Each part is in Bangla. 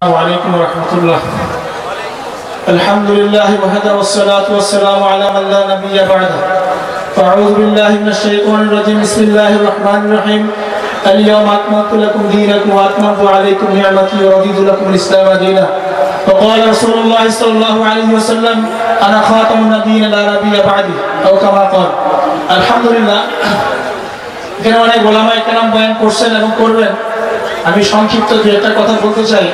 السلام عليكم ورحمة الله الحمد لله وحده والصلاة والسلام على من لا نبي بعده فأعوذ بالله من الشيطان الرجيم بسم الله الرحمن الرحيم اليوم أكملت لكم دينكم وأتممت عليكم نعمتي ورضيت لكم الإسلام دينا وقال رسول الله صلى الله عليه وسلم أنا خاتم النبيين لا نبي بعدي أو كما قال الحمد لله এখানে অনেক গোলামাই কেরাম বয়ান করছেন এবং করবেন আমি সংক্ষিপ্ত দু একটা কথা বলতে চাই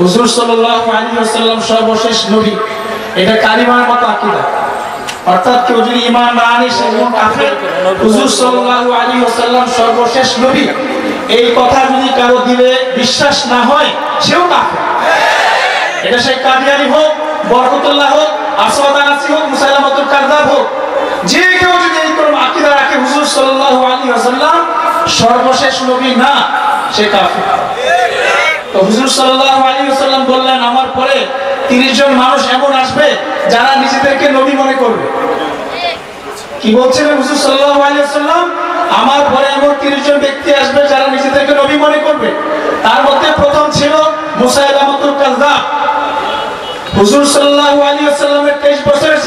হুজুর সাল্লাল্লাহু আলাইহি ওয়াসাল্লাম সর্বশেষ নবী। এটা কালিমার মতো আকীদা। অর্থাৎ কেউ যদি ঈমান না আনে, সে যেমন কাফের। হুজুর সাল্লাল্লাহু আলাইহি ওয়াসাল্লাম সর্বশেষ নবী। এই কথা যদি কারও দিলে বিশ্বাস না হয়, সেও কাফের। এটা সে কাদিয়ানি হোক, বরকতুল্লাহ হোক, আসওয়াদ আনাসি হোক, মুসাইলামাতুল কাযযাব হোক, যে কেউ যদি এই কোন আকীদা রাখে, হুজুর সাল্লাল্লাহু আলাইহি ওয়াসাল্লাম সর্বশেষ নবী না, সে কাফের। বললেন, আমার পরে 30 জন মানুষ এমন আসবে যারা নিজেদেরকে নবী মনে করবে। কি বলছিলেন হুজুর সাল্লাল্লাহু আমার পরে এমন 30 জন ব্যক্তি আসবে যারা নিজেদেরকে নবী মনে করবে। তার মধ্যে প্রথম ছিল মুসাইলামাতুল কাযযাব হুজুর সাল্লাল্লাহু আলাইহি ওয়াসাল্লামের 23 বছরের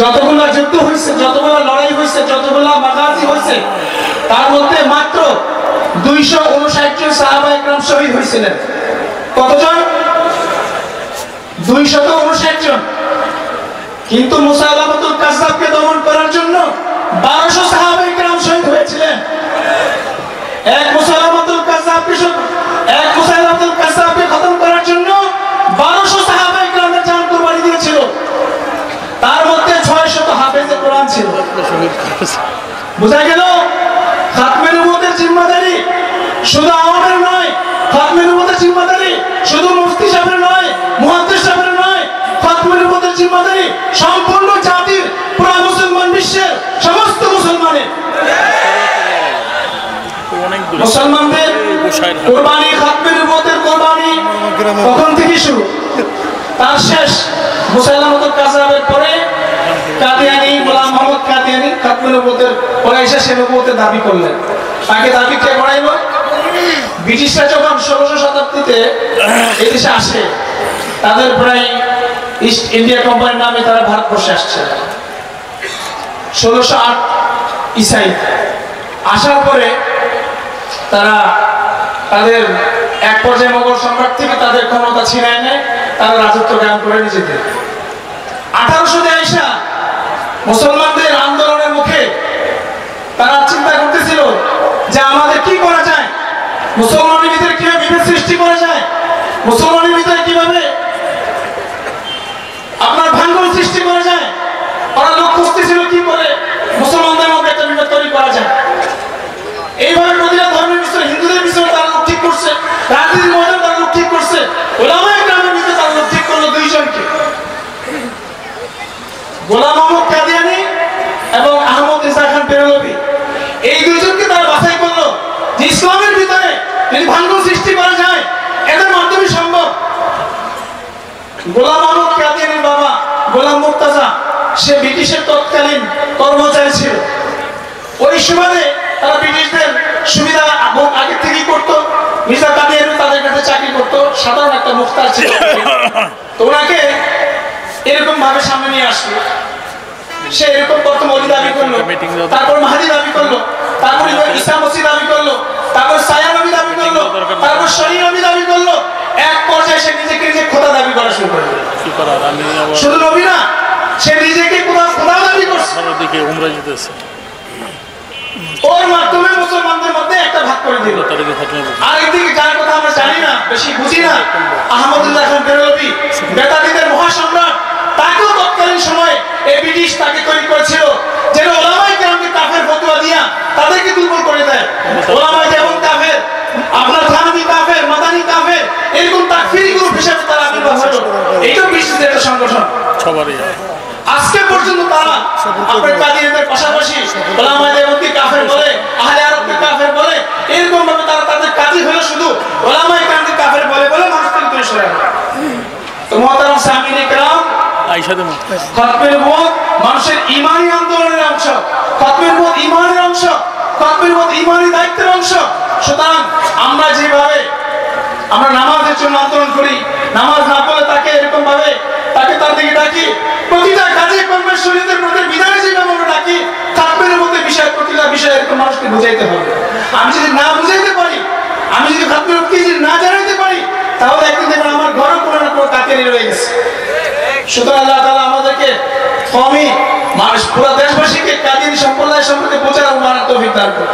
যতগুলা যুদ্ধ হয়েছে যতগুলা লড়াই হয়েছে যতগুলা মাগাজি হয়েছে তার মধ্যে মাত্র দুইশো উনষাট জন সাহাবা একরাম শহীদ হয়েছিলেন। কতজন? দুইশত উনষাট জন। কিন্তু মুসাইলামাতুল কাযযাবকে দমন করার জন্য বারোশো সাহাবা একরাম শহীদ হয়েছিলেন। এক মুসাইলামাতুল কাযযাবকে সব- এক মুসাইলামাতুল কাযযাবকে খতম করার জন্য বারোশো সাহাবা একরামের জান কুরবানি দিয়েছিল। তার মধ্যে ছয় শত হাফেজে কোরআন ছিল। বোঝা গেল খাতমের নবুয়তের জিম্মাদারি শুধু আমাদের নয় খাতমের নবুয়তের জিম্মাদারি শুধু মুফতি সাহেবের নয়, মুহাদ্দিস সাহেবের নয় খাতমের নবুয়তের জিম্মাদারি সম্পূর্ণ জাতির, পুরো মুসলমান বিশ্বের, সমস্ত মুসলমানের। মুসলমানদের কোরবানি খাতমের নবুয়তের কোরবানি তখন থেকে শুরু? তার শেষ মুসাইলামতুল কাযাবের পরে কাদিয়ানি গোলাম মোহাম্মদ কাদিয়ানি খাতমে নবুয়তের পরে এসে সে দাবি করলেন। তাকে দাবি কে করাইল ব্রিটিশরা যখন ষোলোশো শতাব্দীতে এদেশে আসে, তাদের প্রায় ইস্ট ইন্ডিয়া কোম্পানির নামে তারা ভারতবর্ষে আসছে। ষোলোশো আট ইসাই আসার পরে তারা তাদের এক পর্যায়ে মোগল সম্রাট থেকে তাদের ক্ষমতা ছিনায় নেয়, তারা রাজত্ব জ্ঞান করে নিজেদের। আঠারোশো আইসা মুসলমানদের আন্দোলনের মুখে তারা চিন্তা করতেছিল যে আমাদের কি করা যায়? মুসলমানের ভিতরে কীভাবে বিভেদ সৃষ্টি করা যায়? মুসলমানের ভিতরে কীভাবে আপনার ভাঙ্গন সৃষ্টি করা যায়? ওরা লোক খুঁজতেছিল কি করে? মুসলমানদের মধ্যে একটা বিভেদ তৈরি করা যায় এইভাবে প্রতিটা ধর্মের বিষয় হিন্দুদের বিষয়ে তারা লোক ঠিক করছে রাজনীতির মধ্যে তারা লোক ঠিক করছে ওলামায় গ্রামের ভিতরে তারা লোক ঠিক করল দুইজনকে গোলাম মোহাম্মদ কাদিয়ানি এবং আহমদ ইসা খান পেরলভি এই দুইজনকে তারা বাছাই করল যে ইসলামের ভিতরে যদি ভাঙ্গন সৃষ্টি করা যায় এদের মাধ্যমে সম্ভব গোলাম আহমদ কাদিয়ানির বাবা গোলাম মুর্তাজা সে ব্রিটিশের তৎকালীন কর্মচারী ছিল। ওই সুবাদে তারা ব্রিটিশদের সুবিধা আগে থেকেই করতো মির্জা তাদের কাছে চাকরি করতো সাধারণ একটা মুখতার ছিল। তো ওনাকে এরকম ভাবে সামনে নিয়ে আসলো। সে এরকম প্রথম অলি দাবি করল তারপর মাহাদি দাবি করল তারপর ইসা মসি দাবি করল তারপর সায়া দাবি করল তারপর শরী নবী দাবি করল এক পর্যায়ে সে নিজেকে নিজে খোদা দাবি করা শুরু করল কি করার আমি আবার শুধু নবী না সে নিজেকে খোদা দাবি করছে। দিকে উমরা যেতেছে ওর মাধ্যমে মুসলমানদের মধ্যে একটা ভাগ করে দিল। আরেকদিকে যার কথা আমরা জানি না বেশি বুঝি না আহমদুল্লাহ খান বেরলভি বেতাদিদের মহাসম্রাট তাকেও তৎকালীন সময়ে এই ব্রিটিশ তাকে তৈরি করেছিল যেন ওলামাই কেরামকে কাফের ফতুয়া দিয়া তাদেরকে দুর্বল করে দেয়। ওলামাই সংগঠন। সবারই আজকে পর্যন্ত তারা আপনার পাশাপাশি ওলামায়ে কাফের বলে আহলে আরবকে কাফের বলে এরকম ভাবে তারা তাদের কাজই হলো শুধু ওলামায়ে কাফের বলে বলে মানুষ থেকে দূরে সরে তো সামিনে কেরাম আইসা দেবো খতমের মত মানুষের ইমানি আন্দোলনের অংশ খতমের মত ইমানের অংশ খতমের মত ইমানি দায়িত্বের অংশ। সুতরাং আমরা যেভাবে আমরা নামাজের জন্য আন্দোলন করি নামাজ না পড়লে তাকে এরকম ভাবে তাকে তার দিকে ডাকি। প্রতিটা কাজে কর্মের শরীরের মধ্যে বিধানে যেভাবে আমরা ডাকি তাকবের মধ্যে বিষয়, প্রতিটা বিষয় এরকম মানুষকে বুঝাইতে হবে। আমি যদি না বুঝাইতে পারি, আমি যদি উঠকে যদি না জানাইতে পারি, তাহলে একদিন দেখবেন আমার ঘরও কোনো না কোনো কাকেরি রয়ে গেছে। সুতরাং আল্লাহ তাআলা আমাদেরকে কমই মানুষ, পুরো দেশবাসীকে কাদিনী সম্প্রদায় সম্পর্কে প্রচার মানার তৌফিক দান করুন।